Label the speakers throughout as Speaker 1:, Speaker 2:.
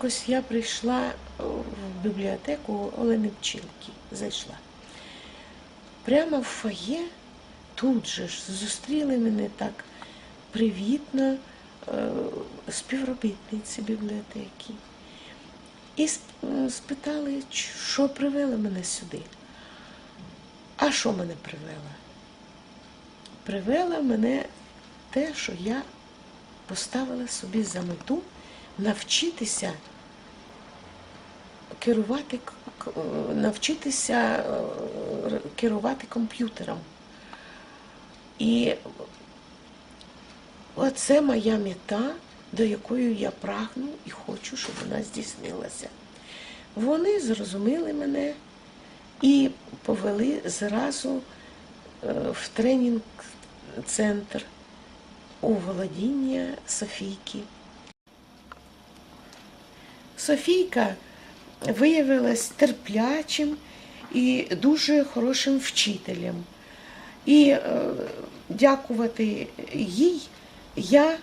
Speaker 1: Якось я прийшла в бібліотеку Олени Пчілки, зайшла. Прямо в фоє тут же ж зустріли мене так привітно е, співробітниці бібліотеки. І е, спитали, що привело мене сюди. А що мене привело? Привело мене те, що я поставила собі за мету навчитися керувати, навчитися е, керувати комп'ютером. І оце моя мета, до якої я прагну і хочу, щоб вона здійснилася. Вони зрозуміли мене і повели зразу е, в тренінг-центр у володіння Софійки. Софійка виявилась терплячим і дуже хорошим вчителем. І е, дякувати їй я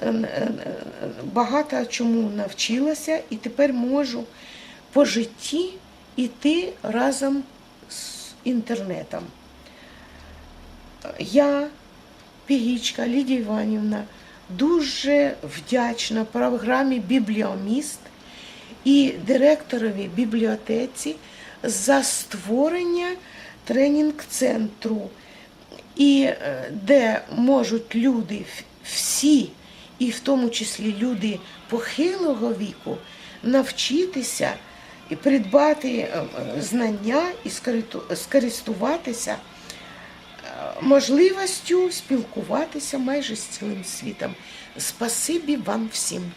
Speaker 1: е, е, багато чому навчилася і тепер можу по житті йти разом з інтернетом. Я, Пігічка Лідія Іванівна, дуже вдячна програмі Бібліоміст і директорові бібліотеці за створення тренінг-центру, і е, де можуть люди всі, і в тому числі люди похилого віку, навчитися і придбати е, е, знання і скористуватися можливістю спілкуватися майже з цілим світом. Спасибі вам всім.